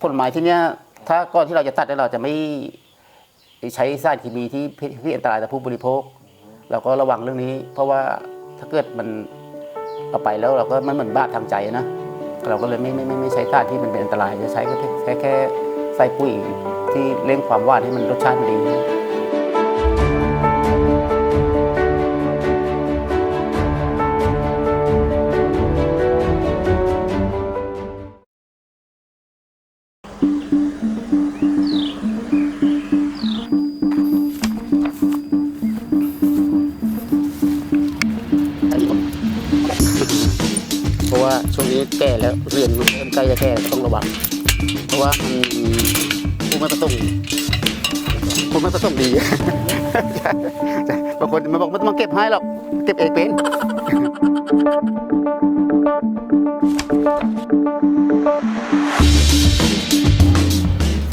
ผลไม้ที่เนี้ยถ้าก่อนที่เราจะตัดเนี่ยเราจะไม่ใช้สารเคมีที่ที่อันตรายต่อผู้บริโภค เราก็ระวังเรื่องนี้ เพราะว่าถ้าเกิดมันเอาไปแล้วเราก็มันเหมือนบาปทางใจนะเราก็เลยไม่ไม่ไม่ใช้สารที่มันเป็นอันตรายจะใช้ก็แค่แค่ใส่ปุ๋ยที่เล่งความหวานให้มันรสชาติดี ช่วงนี้แก่แล้วเรียนเริ่มใกล้จะแก่ต้องระวัง เพราะว่าผู้ไม่ประสงค์ผู้ไม่ประสงค์ดีบางคนมาบอกไม่ต้องมเก็บให้หรอกเก็บเองเป็น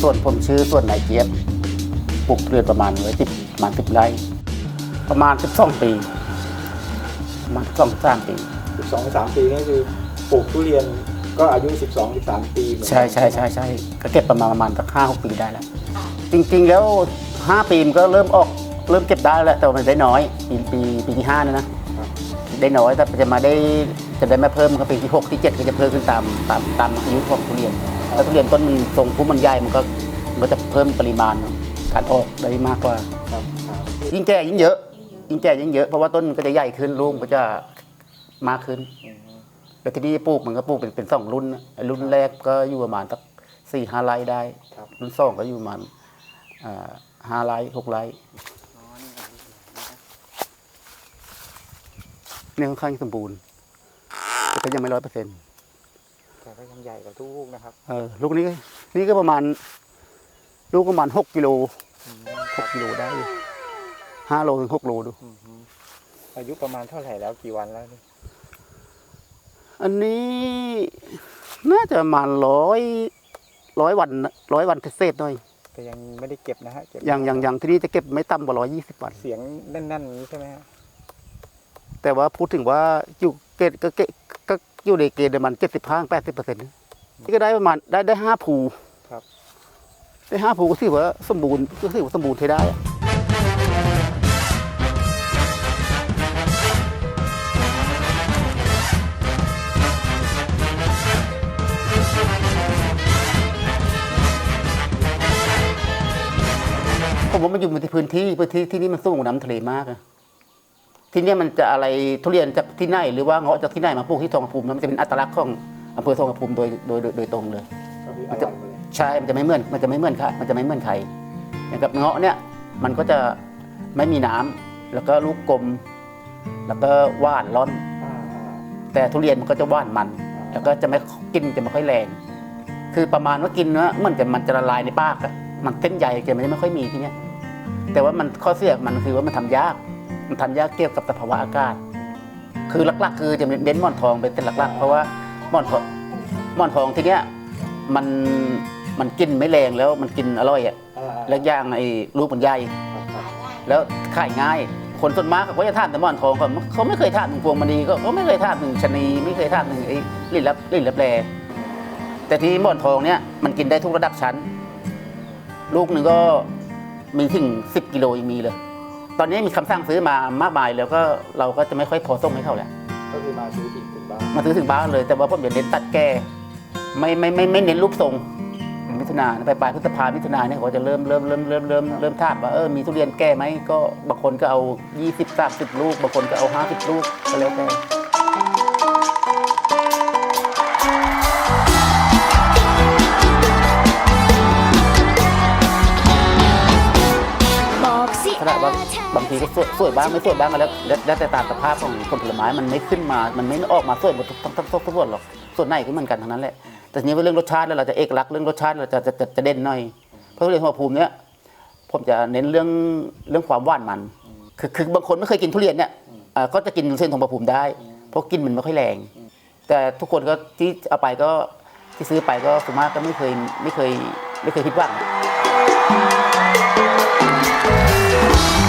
ส่วนผมชื่อส่วนนายเจี๊ยบปลูกเรือนประมาณไว้สิบประมาณสิบไร่ประมาณสิบสองปีประมาณสองสามปี12 3ปีนี่คือ ปลูกทุเรียนก็อายุ 12 13 ปีเหมือนกันใช่ใช่ใช่ใช่ก็เก็บประมาณประมาณสักห้าหกปีได้แล้ว จริงๆแล้วห้าปีมันก็เริ่มออกเริ่มเก็บได้แล้ว แต่ว่ามันได้น้อยปีปีปีที่ห้านะนะได้น้อยแต่จะมาได้จะได้ไม่เพิ่มมันก็ปีที่หกที่เจ็ดก็จะเพิ่มขึ้นตามตามตามอายุของทุเรียน แล้วทุเรียนต้นมันทรงพุ่มมันใหญ่มันก็มันก็จะเพิ่มปริมาณการออกได้มากกว่า ครับครับยิ่งแก่ยิ่งเยอะ ยิ่งแก่ยิ่งเยอะเพราะว่าต้นมันก็จะใหญ่ขึ้นลูกมันก็จะมากขึ้น อืม แล้วที่นี่ปลูกมันก็ปลูกเป็นเป็นสองรุ่นนะไอ้รุ่นแรกก็อยู่ประมาณสักสี่ห้าไร่ได้ ครับ รุ่นสองก็อยู่ประมาณอ่าห้าไร่หกไร่เนี่ยค่อนข้างสมบูรณ์แต่ก็ยังไม่ร้อยเปอร์เซ็นต์แต่ก็ยังใหญ่กว่าทุกลูกนะครับเออลูกนี้นี่ก็ประมาณ ลูกประมาณหกกิโลอืมหกกิโลได้อยู่ห้าโลถึงหกโลดู อืมอายุประมาณเท่าไหร่แล้วกี่วันแล้วนี่ อันนี้น่าจะประมาณร้อยร้อยวันร้อยวันเศษๆหน่อย แต่ยังไม่ได้เก็บนะฮะเก็บอย่างอย่างอย่างที่นี่จะเก็บไม่ต่ำกว่าร้อยยี่สิบวัน เสียงแน่นๆอย่างนี้ใช่ไหมฮะแต่ว่าพูดถึงว่าอยู่เกณฑ์ก็เกณฑ์ก็อยู่ในเกณฑ์ประมาณเจ็ดสิบห้าแปดสิบเปอร์เซ็นต์นี่ก็ได้ประมาณได้ได้ห้าภูครับ ได้ห้าภูก็ถือว่าสมบูรณ์ก็ถือว่าสมบูรณ์ใช้ได้ ผมว่ามันอยู่ในพื้นที่พื้นที่ที่นี่มันสูงกว่าน้ำทะเลมากอะที่เนี่ยมันจะอะไรทุเรียนจากที่ไหนหรือว่าเงาะจากที่ไหนมาปลูกที่ทองผาภูมิมันจะเป็นอัตลักษณ์ของอำเภอทองผาภูมิโดยโดยโดยโดยตรงเลยก็คืออร่อยหมดเลยใช่มันจะไม่เหมือนมันจะไม่เหมือนค่ะมันจะไม่เหมือนใครอย่างกับเงาะเนี่ยมันก็จะไม่มีน้ำแล้วก็ลูกกลม แล้วก็หว่านร้อนอ่าแต่ทุเรียนมันก็จะหว่านมัน แล้วก็จะไม่กินจะไม่ค่อยแรง คือประมาณว่ากินเนื้อมันจะมันจะละลายในปากอะ มันเส้นใหญ่แกมันจะไม่ค่อยมีที่เนี้ยแต่ว่ามันข้อเสียมันคือว่ามันทำยาก มันทำยากเกี่ยวกับสภาวะอากาศ คือหลักๆ คือจะเน้นหมอนทองเป็นหลักๆ เพราะว่าหมอนทองหมอนทองที่เนี้ยมันมันกินไม่แรงแล้วมันกินอร่อยอะอ่าแล้วย่างไอ้ลูกมันใหญ่ครับครับแล้วขายง่าย คนส่วนมากเขาก็จะทานแต่หมอนทองเขาเขาไม่เคยทานถึงพวงมณีก็เขาไม่เคยทานถึงชะนีไม่เคยทานถึงไอ้ลิ้นลับลิ้นลับแลแต่ที่หมอนทองเนี่ยมันกินได้ทุกระดับชั้น ลูกหนึ่งก็มีถึงสิบกิโลยังมีเลย ตอนนี้มีคำสั่งซื้อมามากมายแล้วก็เราก็จะไม่ค่อยพอส่งให้เขาแล้วก็คือมาซื้อที่ถึงบ้านมาซื้อถึงบ้านเลย แต่ว่าผมจะเน้นตัดแก่ไม่ไม่ไม่ไม่เน้นรูปทรงมิถุนาไปปลายพฤษภามิถุนาเนี่ยเขาจะเริ่มเริ่มเริ่มเริ่มเริ่มเริ่มทาบว่าเออมีทุเรียนแก่ไหมก็บางคนก็เอา 20 30 ลูก บางคนก็เอา 50 ลูกก็แล้วแต่ บอกสิขนาดว่าบางทีก็สวยสวยบ้างไม่สวยบ้างก็แล้วแล้วแต่ตามสภาพของผลไม้มันไม่ขึ้นมา มันไม่ออกมาสวยหมดทุกทั้งทั้งทุกส่วนหรอกส่วนไหนก็เหมือนกันทั้งนั้นแหละแต่ทีนี้ว่าเรื่องรสชาติแล้วเราจะเอกลักษณ์เรื่องรสชาติเราจะจะจะเด่นหน่อยเพราะทุเรียนหัวภูมิเนี่ยผมจะเน้นเรื่องเรื่องความหวานมันคือคือบางคนไม่เคยกินทุเรียนเนี่ยก็จะกินเส้นทองประภูมิได้ เพราะกินมันไม่ค่อยแรง แต่ทุกคนก็ที่เอาไปก็ที่ซื้อไปก็ส่วนมากก็ไม่เคยไม่เคยไม่เคยผิดหวัง Thank you.